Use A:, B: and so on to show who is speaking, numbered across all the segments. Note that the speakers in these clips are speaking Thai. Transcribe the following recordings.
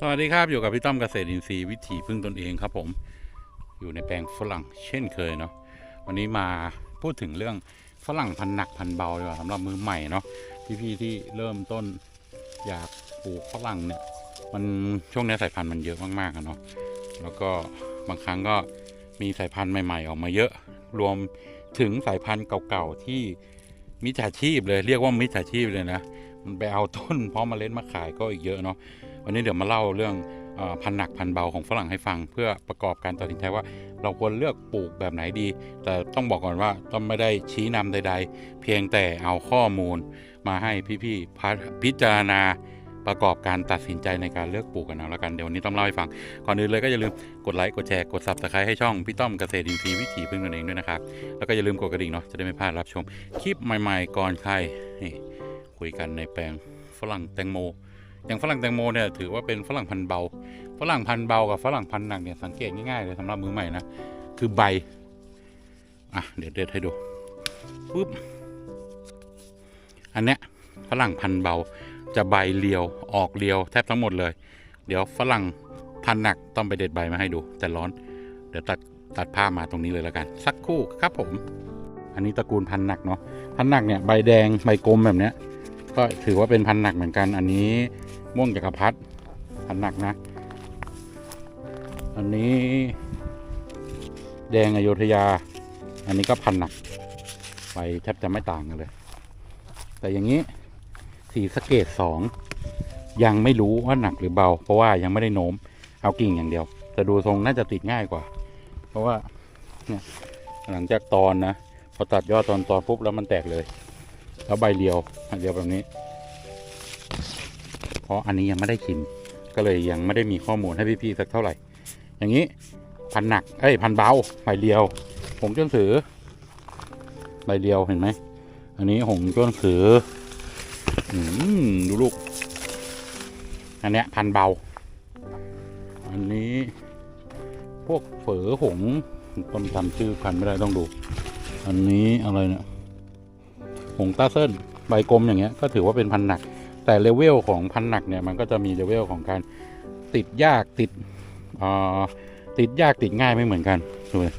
A: สวัสดีครับอยู่กับพี่ต้อมเกษตรอินทรีย์วิถีพึ่งตนเองครับผม อยู่ในแปลงฝรั่งเช่นเคยเนาะวันนี้มาพูดถึงเรื่องฝรั่งพันหนักพันเบาดีกว่าสำหรับมือใหม่เนาะพี่ๆที่เริ่มต้นอยากปลูกฝรั่งเนี่ยมันช่วงนี้สายพันธุ์มันเยอะมากๆอะเนาะแล้วก็บางครั้งก็มีสายพันธุ์ใหม่ ๆ ออกมาเยอะ รวมถึงสายพันธุ์เก่าๆที่มิจฉาชีพเลยเรียกว่ามิจฉาชีพเลยนะมันไปเอาต้นเพราะเมล็ดมาขายก็อีกเยอะเนาะ วันนี้เดี๋ยวมาเล่าเรื่องอพันหนักพันเบาของฝรั่งให้ฟัง เพื่อประกอบการตัดสินใจว่าเราควรเลือกปลูกแบบไหนดี แต่ต้องบอกก่อนว่าต้องไม่ได้ชี้นำใด ๆ เพียงแต่เอาข้อมูลมาให้พี่ๆพ,พิจารณาประกอบการตัดสินใจในการเลือกปลูกกันเอาละกันเดี๋ยววันนี้ต้องเล่าให้ฟัง ก่อนอื่นเลยก็อย่าลืมกดไลค์กดแชร์กด subscribe ให้ช่องพี่ต้อมเกษตรอินทรีย์วิถีพึ่งตนเองด้วยนะครับแล้วก็อย่าลืมกดกระดิ่งเนาะจะได้ไม่พลาดรับชมคลิปใหม่ ๆ ก่อนใครนี่คุยกันในแปลงฝรั่งแตงโม อย่างฝรั่งแตงโมเนี่ยถือว่าเป็นฝรั่งพันธุ์เบา ฝรั่งพันธุ์เบากับฝรั่งพันธุ์หนักเนี่ยสังเกตง่ายๆเลยสำหรับมือใหม่นะคือใบอะเดี๋ยวเด็ดให้ดูปุ๊บอันเนี้ยฝรั่งพันธุ์เบาจะใบเรียวออกเรียวแทบทั้งหมดเลย เดี๋ยวฝรั่งพันธุ์หนักต้องไปเด็ดใบมาให้ดู แต่ร้อน เดี๋ยวตัดตัดภามาตรงนี้เลยแล้วกัน สักคู่ครับผม อันนี้ตระกูลพันธุ์หนักเนาะพันธุ์หนักเนี่ยใบแดงใบกลมแบบเนี้ยก็ถือว่าเป็นพันธุ์หนักเหมือนกันอันนี้ ม่วงจักรพรรดิพันหนักนะ อันนี้ แดงอโยธยา อันนี้ก็พันหนัก ไปแทบจะไม่ต่างกันเลย แต่อย่างนี้สีสเกตสองยังไม่รู้ว่าหนักหรือเบา เพราะว่ายังไม่ได้โน้ม เอากิ่งอย่างเดียว แต่ดูทรงน่าจะติดง่ายกว่า เพราะว่าเนี่ยหลังจากตอนนะ พอตัดยอดตอนตอนปุ๊บแล้วมันแตกเลย แล้วใบเรียวเรียวแบบนี้ เพราะอันนี้ยังไม่ได้ชิม ก็เลยยังไม่ได้มีข้อมูลให้พี่ๆสักเท่าไหร่ อย่างนี้พันหนักเอ้ยพันเบาใบเรียว หงจ้นสือ ใบเรียวเห็นไหมอันนี้หงจ้นสืออืมดูลูก อันเนี้ยพันเบา อันนี้พวกเฝอหงต้นจำชื่อพันไม่ได้ต้องดู อันนี้อะไรเนี่ยหงตาเส้นใบกลมอย่างเงี้ยก็ถือว่าเป็นพันหนัก แต่เลเวลของพันหนักเนี่ยมันก็จะมีเลเวลของการติดยากติดออติดยากติดง่ายไม่เหมือนกันดูเลย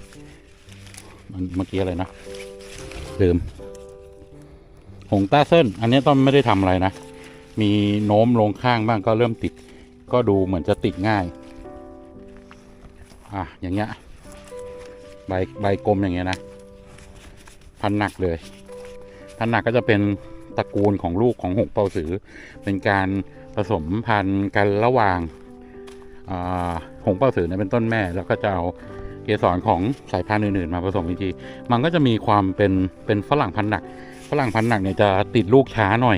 A: มันเมื่อกี้อะไรนะลืมหงต้าเส้น อันนี้ต้องไม่ได้ทำอะไรนะ มีโน้มลงข้างบ้างก็เริ่มติด ก็ดูเหมือนจะติดง่าย อะอย่างเงี้ยใบใบกลมอย่างเงี้ยนะ พันหนักเลย พันหนักก็จะเป็น ตระกูลของลูกของหงเปาสือ เป็นการผสมพันธุ์กันระหว่างอ่าหงเปาสือเนี่ยเป็นต้นแม่ แล้วก็จะเอาเกสรของสายพันธุ์อื่นๆ มาผสมอีกที มันก็จะมีความเป็นเป็นฝรั่งพันธุ์หนัก ฝรั่งพันธุ์หนักเนี่ยจะติดลูกช้าหน่อย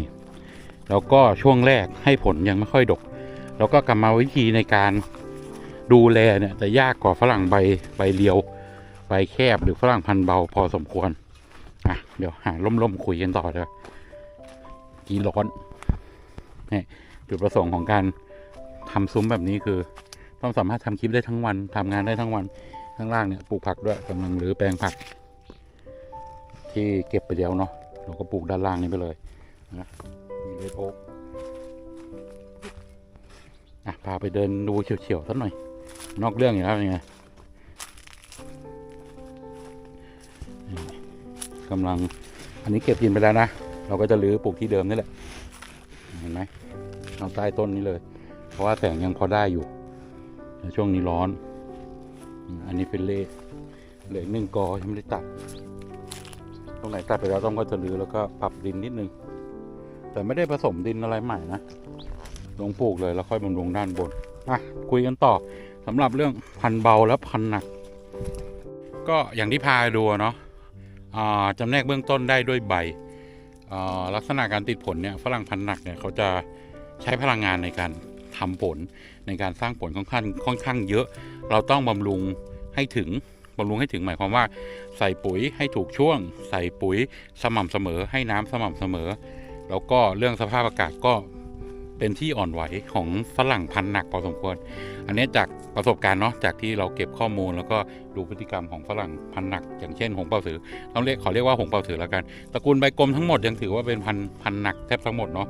A: แล้วก็ช่วงแรกให้ผลยังไม่ค่อยดก แล้วก็กรรมวิธีในการดูแลเนี่ยจะยากกว่าฝรั่งใบใบเรียวใบแคบหรือฝรั่งพันธุ์เบาพอสมควร อะ เดี๋ยวหาล่มๆคุยกันต่อเถอะ กีร้อนนี่จุดประสงค์ของการทำซุ้มแบบนี้คือ ต้องสามารถทำคลิปได้ทั้งวันทำงานได้ทั้งวันข้างล่างเนี่ยปลูกผักด้วยกำลังหรือแปลงผัก ที่เก็บไปแล้วเนาะเราก็ปลูกด้านล่างนี้ไปเลยนะมีเลยโอ๊กอะพาไปเดินดูเฉียวๆสักหน่อย นอกเรื่องอยู่แล้วยังไงกำลังอันนี้เก็บกินไปแล้วนะ เราก็จะรื้อปลูกที่เดิมนี่แหละ เห็นไหมเอาใต้ต้นนี้เลย เพราะว่าแสงยังพอได้อยู่แต่ช่วงนี้ร้อน อันนี้เป็นเล่เหลือหนึ่งกอยังไม่ได้ตัด ตรงไหนตัดไปแล้วต้องก็จะรื้อแล้วก็ปรับดินนิดนึง แต่ไม่ได้ผสมดินอะไรใหม่นะ ลงปลูกเลยแล้วค่อยบำรุงด้านบน อะ คุยกันต่อสำหรับเรื่องพันเบาและพันหนัก ก็อย่างที่พาดูเนาะอ่าจำแนกเบื้องต้นได้ด้วยใบ ลักษณะการติดผลเนี่ยฝรั่งพันธุ์หนักเนี่ยเขาจะใช้พลังงานในการทำผลในการสร้างผลค่อนข้างค่อนข้างเยอะ เราต้องบำรุงให้ถึงบำรุงให้ถึงหมายความว่า ใส่ปุ๋ยให้ถูกช่วง ใส่ปุ๋ยสม่ำเสมอ ให้น้ำสม่ำเสมอ แล้วก็เรื่องสภาพอากาศก็ เป็นที่อ่อนไหวของฝรั่งพันธุ์หนักพอสมควร อันนี้จากประสบการณ์เนาะจากที่เราเก็บข้อมูลแล้วก็ดูพฤติกรรมของฝรั่งพันธุ์หนัก อย่างเช่นหงเป่าสือต้องเรียกขอเรียกว่าหงเป่าสือแล้วกันตระกูลใบกลมทั้งหมดยังถือว่าเป็นพันธุ์พันธุ์หนักแทบทั้งหมดเนาะ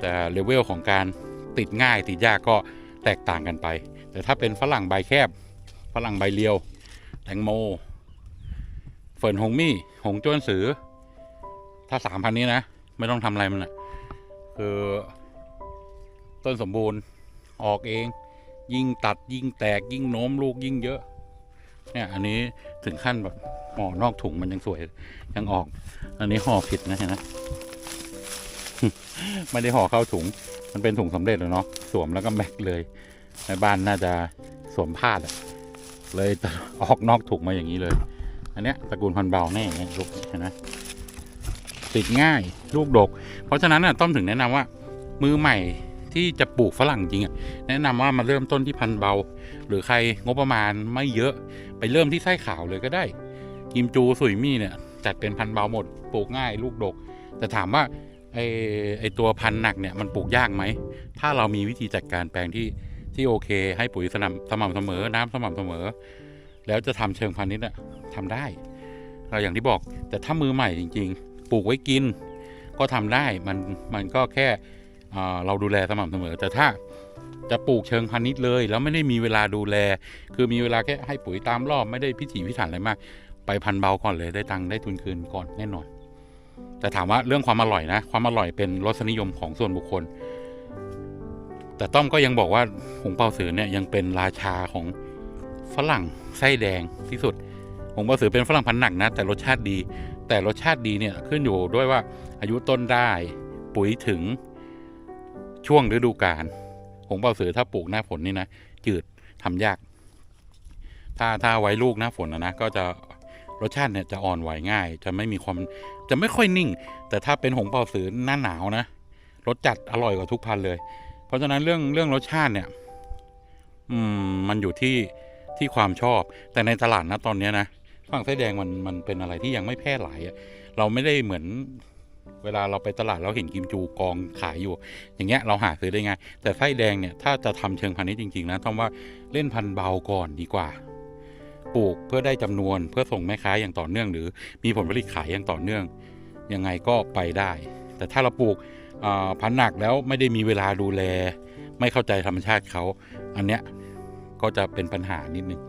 A: แต่เลเวลของการติดง่ายติดยากก็แตกต่างกันไป แต่ถ้าเป็นฝรั่งใบแคบฝรั่งใบเรียวแตงโมเฟิร์นหงมี่หงจ้วนสือ ถ้าสามพันนี้นะ ไม่ต้องทำอะไรมันอะคือ ต้นสมบูรณ์ออกเอง ยิ่งตัดยิ่งแตกยิ่งโน้มลูกยิ่งเยอะ เนี่ยอันนี้ถึงขั้นแบบห่อนอกถุงมันยังสวยยังออก อันนี้ห่อผิดนะเห็นไหมไม่ได้ห่อเข้าถุง มันเป็นถุงสำเร็จแล้วเนาะสวมแล้วก็แม็กเลยในบ้านน่าจะสวมพลาดอะเลยออกนอกถุงมาอย่างนี้เลย อันเนี้ยตระกูลพันเบาแน่เงี้ยลูกเห็นไหมติดง่ายลูกดก เพราะฉะนั้นน่ะต้อมถึงแนะนำว่า มือใหม่ ที่จะปลูกฝรั่งจริงอะแนะนำว่ามาเริ่มต้นที่พันเบา หรือใครงบประมาณไม่เยอะไปเริ่มที่ไส้ขาวเลยก็ได้กิมจูสุยมี่เนี่ยจัดเป็นพันเบาหมดปลูกง่ายลูกดก แต่ถามว่าไอไอตัวพันหนักเนี่ยมันปลูกยากไหม ถ้าเรามีวิธีจัดการแปลงที่ที่โอเค ให้ปุ๋ยสม่ำสม่ำเสมอ น้ำสม่ำเสมอ แล้วจะทำเชิงพาณิชย์อะทำได้เราอย่างที่บอกแต่ถ้ามือใหม่จริง ๆ ปลูกไว้กิน ก็ทำได้มันมันก็แค่ เราดูแลสม่ำเสมอ แต่ถ้าจะปลูกเชิงพาณิชย์เลย แล้วไม่ได้มีเวลาดูแล คือมีเวลาแค่ให้ปุ๋ยตามรอบไม่ได้พิถีพิถันอะไรมาก ไปพันเบาก่อนเลยได้ตังค์ได้ทุนคืนก่อนแน่นอน แต่ถามว่าเรื่องความอร่อยนะ ความอร่อยเป็นรสนิยมของส่วนบุคคล แต่ต้อมก็ยังบอกว่าหงเปาสือเนี่ยยังเป็นราชาของฝรั่งไส้แดงที่สุดหงเปาสือเป็นฝรั่งพันธุ์หนักนะ แต่รสชาติดี แต่รสชาติดีเนี่ยขึ้นอยู่ด้วยว่าอายุต้นได้ปุ๋ยถึง ช่วงฤดูกาลหงเป่าสือถ้าปลูกหน้าฝนนี่นะจืดทำยาก ถ้าถ้าไว้ลูกหน้าฝนนะนะก็จะรสชาติเนี่ยจะอ่อนไหวง่าย จะไม่มีความจะไม่ค่อยนิ่ง แต่ถ้าเป็นหงเป่าสือหน้าหนาวนะรสจัดอร่อยกว่าทุกพันเลย เพราะฉะนั้นเรื่องเรื่องรสชาติเนี่ย อืมมันอยู่ที่ที่ความชอบ แต่ในตลาดนะตอนนี้นะฝั่งไส้แดงมันมันเป็นอะไรที่ยังไม่แพร่หลายเราไม่ได้เหมือน เวลาเราไปตลาดเราเห็นกิมจูกองขายอยู่ อย่างเงี้ยเราหาซื้อได้ไง แต่ไส้แดงเนี่ยถ้าจะทำเชิงพาณิชย์จริง ๆ นะต้องว่าเล่นพันธุ์เบาก่อนดีกว่า ปลูกเพื่อได้จำนวนเพื่อส่งแม่ค้าอย่างต่อเนื่อง หรือมีผลผลิตขายอย่างต่อเนื่อง ยังไงก็ไปได้ แต่ถ้าเราปลูกพันธุ์หนักแล้วไม่ได้มีเวลาดูแล ไม่เข้าใจธรรมชาติเขา อันเนี้ยก็จะเป็นปัญหานิดนึง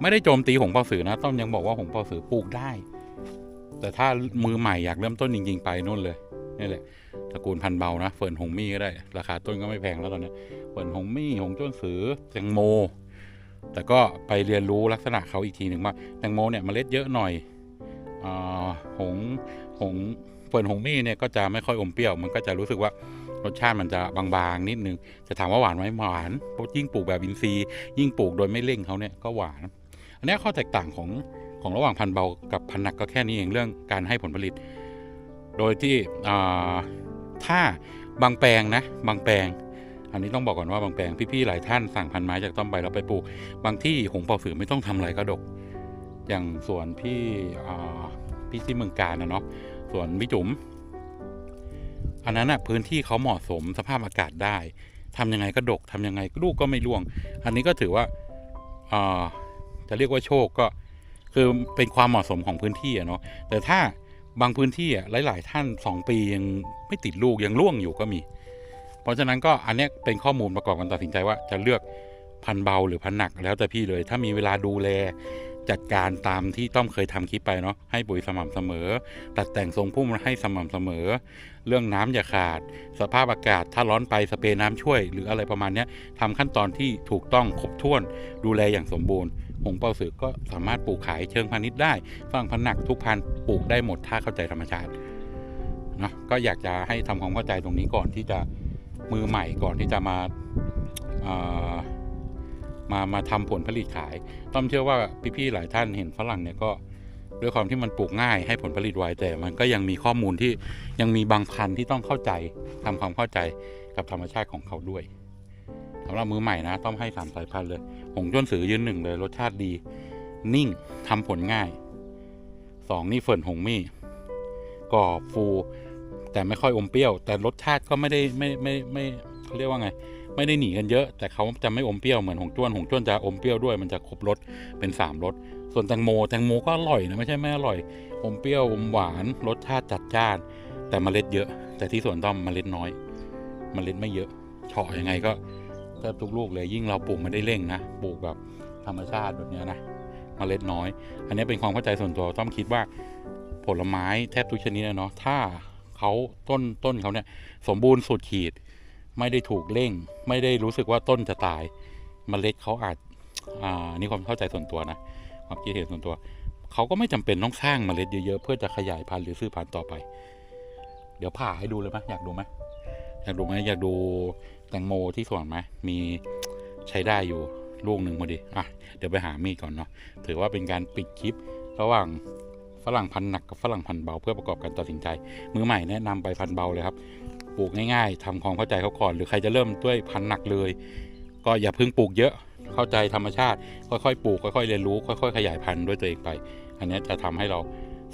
A: ไม่ได้โจมตีหงเปาสือนะ ต้องยังบอกว่าหงเปาสือปลูกได้ แต่ถ้ามือใหม่อยากเริ่มต้นจริง ๆ ไปนู่นเลยนี่แหละตระกูลพันเบานะเฟิร์นหงมี่ก็ได้ ราคาต้นก็ไม่แพงแล้วตอนนี้เฟิร์นหงมี่หงจ้นสือแตงโม แต่ก็ไปเรียนรู้ลักษณะเขาอีกทีหนึ่งว่าแตงโมเนี่ยเมล็ดเยอะหน่อยอหงหงเฟิร์นหงมี่เนี่ยก็จะไม่ค่อยอมเปรี้ยว มันก็จะรู้สึกว่ารสชาติมันจะบางๆนิดนึงจะถามว่าหวานไหมหวานเพราะยิ่งปลูกแบบอินทรีย์ยิ่งปลูกโดยไม่เร่งเขาเนี่ยก็หวาน นนี้ข้อแตกต่างของของระหว่างพันเบากับพันหนักก็แค่นี้เองเรื่องการให้ผลผลิต โดยที่ถ้าบางแปลงนะบางแปลง อันนี้ต้องบอกก่อนว่าบางแปลงพี่ๆหลายท่านสั่งพันไม้จากต้นใบเราไปปลูก บางที่หงเป่าสือไม่ต้องทำอะไรก็ดก อย่างสวนพี่พี่ที่เมืองการนะเนาะสวนพี่จุ๋มอันนั้นอะพื้นที่เขาเหมาะสมสภาพอากาศได้ทำยังไงก็ดกทำยังไงลูกก็ไม่ร่วง อันนี้ก็ถือว่าอ่า จะเรียกว่าโชคก็คือเป็นความเหมาะสมของพื้นที่อะเนาะแต่ถ้าบางพื้นที่อะหลาย ๆ ท่านสองปียังไม่ติดลูกยังร่วงอยู่ก็มี เพราะฉะนั้นก็อันนี้เป็นข้อมูลประกอบกันตัดสินใจว่าจะเลือกพันเบาหรือพันหนักแล้วแต่พี่เลย ถ้ามีเวลาดูแลจัดการตามที่ต้อมเคยทำคลิปไปเนาะให้ปุ๋ยสม่ำเสมอ ตัดแต่งทรงพุ่มให้สม่ำเสมอ เรื่องน้ำอย่าขาด สภาพอากาศถ้าร้อนไปสเปรย์น้ำช่วย หรืออะไรประมาณนี้ทำขั้นตอนที่ถูกต้องครบถ้วนดูแลอย่างสมบูรณ์ หงเปาสือก็สามารถปลูกขายเชิงพาณิชย์ได้ฝรั่งพันธุ์หนักทุกพันธุ์ปลูกได้หมดถ้าเข้าใจธรรมชาติเนาะก็อยากจะให้ทำความเข้าใจตรงนี้ก่อนที่จะมือใหม่ก่อนที่จะมาเอ่อมามาทำผลผลิตขาย ต้อมเชื่อว่าพี่ๆหลายท่านเห็นฝรั่งเนี่ยก็ด้วยความที่มันปลูกง่ายให้ผลผลิตไวแต่มันก็ยังมีข้อมูลที่ยังมีบางพันธุ์ที่ต้องเข้าใจทำความเข้าใจกับธรรมชาติของเขาด้วย สำหรับมือใหม่นะ ต้องให้สามสายพันธุ์เลยหงจ้นสือยืนหนึ่งเลย รสชาติดี นิ่งทำผลง่ายสองนี่เฟิร์นหงมี่กรอบฟู แต่ไม่ค่อยอมเปรี้ยว แต่รสชาติก็ไม่ได้ไม่ไม่ไม่เขาเรียกว่าไง ไม่ได้หนีกันเยอะ แต่เขาจะไม่อมเปรี้ยวเหมือนหงจ้วนหงจ้วนจะอมเปรี้ยวด้วยมันจะครบรสเป็นสามรสส่วนแตงโมแตงโมก็อร่อยนะไม่ใช่ไม่อร่อย อมเปรี้ยวอมหวานรสชาติจัดจ้าน แต่เมล็ดเยอะ แต่ที่สวนต้อมเมล็ดน้อย เมล็ดไม่เยอะเฉาะยังไงก็ แทบทุกลูกเลยยิ่งเราปลูกไม่ได้เร่งนะปลูกแบบธรรมชาติแบบนี้นะเมล็ดน้อย อันนี้เป็นความเข้าใจส่วนตัวต้องคิดว่าผลไม้แทบทุกชนิดนะเนาะถ้าเขาต้นต้นเขาเนี่ยสมบูรณ์สุดขีด ไม่ได้ถูกเร่ง ไม่ได้รู้สึกว่าต้นจะตายเมล็ดเขาอาจอ่านี่ความเข้าใจส่วนตัวนะความคิดเห็นส่วนตัวเขาก็ไม่จำเป็นต้องสร้างเมล็ดเยอะๆเพื่อจะขยายพันธุ์หรือซื้อพันธุ์ต่อไป เดี๋ยวผ่าให้ดูเลยไหมอยากดูไหมอยากดูไหมอยากดู แตงโมที่สวนไหมมีใช้ได้อยู่ลูกหนึ่งพอดีอะเดี๋ยวไปหามีดก่อนเนาะถือว่าเป็นการปิดคลิประหว่างฝรั่งพันหนักกับฝรั่งพันเบาเพื่อประกอบการตัดสินใจ มือใหม่แนะนำไปพันเบาเลยครับปลูกง่ายๆทำความเข้าใจเขาก่อน หรือใครจะเริ่มด้วยพันหนักเลย ก็อย่าเพิ่งปลูกเยอะเข้าใจธรรมชาติ ค่อยๆปลูกค่อยๆเรียนรู้ค่อยๆขยายพันธุ์ด้วยตัวเองไป อันนี้จะทำให้เรา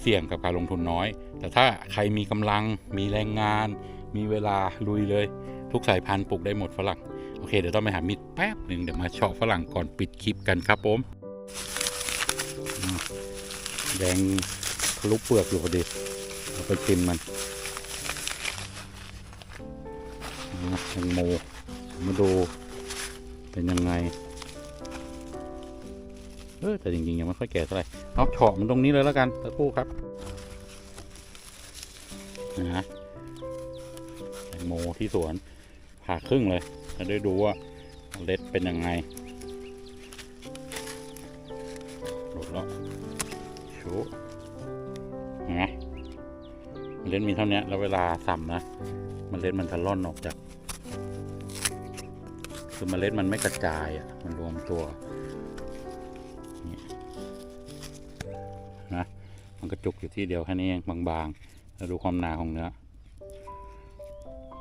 A: เสี่ยงกับการลงทุนน้อย แต่ถ้าใครมีกำลังมีแรงงาน มีเวลาลุยเลย ทุกสายพันธุ์ปลูกได้หมดฝรั่ง โอเคเดี๋ยวต้องไปหามีดแป๊บหนึ่งเดี๋ยวมาเฉาะฝรั่งก่อนปิดคลิปกันครับผมแดงทะลุเปลือกอยู่พอดีเอาไปชิมมันแตงโมมาดูเป็นยังไง เออแต่จริงๆยังไม่ค่อยแก่เท่าไหร่เอาเฉาะมันตรงนี้เลยแล้วกันตะกู้ครับนะฮะแตงโมที่สวน ผ่าครึ่งเลยจะได้ดูว่าเมล็ดเป็นยังไงหลุดแล้วโชว์เห็นไหมเมล็ดมีเท่านี้แล้วเวลาสัมนะเมล็ดมันจะล่อนออกจาก คือเมล็ดมันไม่กระจายอะมันรวมตัวนะมันกระจุกอยู่ที่เดียวแค่นี้เองบางๆแล้วดูความหนาของเนื้อ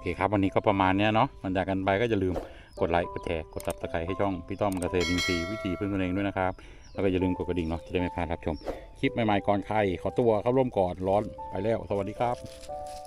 A: อเคครับวันนี้ก็ประมาณเนี้ยเนาะมันจากกันไปก็อย่าลืมกดไลค์กดแชร์กดตับตะไคร้ให้ช่องพี่ต้อมเกษตรอินทรีย์วิธีพึ่งตนเองด้วยนะครับแล้วก็อย่าลืมกดกระดิ่งเนาะจะได้ไม่พลาดรับชม คลิปใหม่ๆก่อนใครขอตัวเข้าร่วมก่อนร้อนไปแล้ว สวัสดีครับ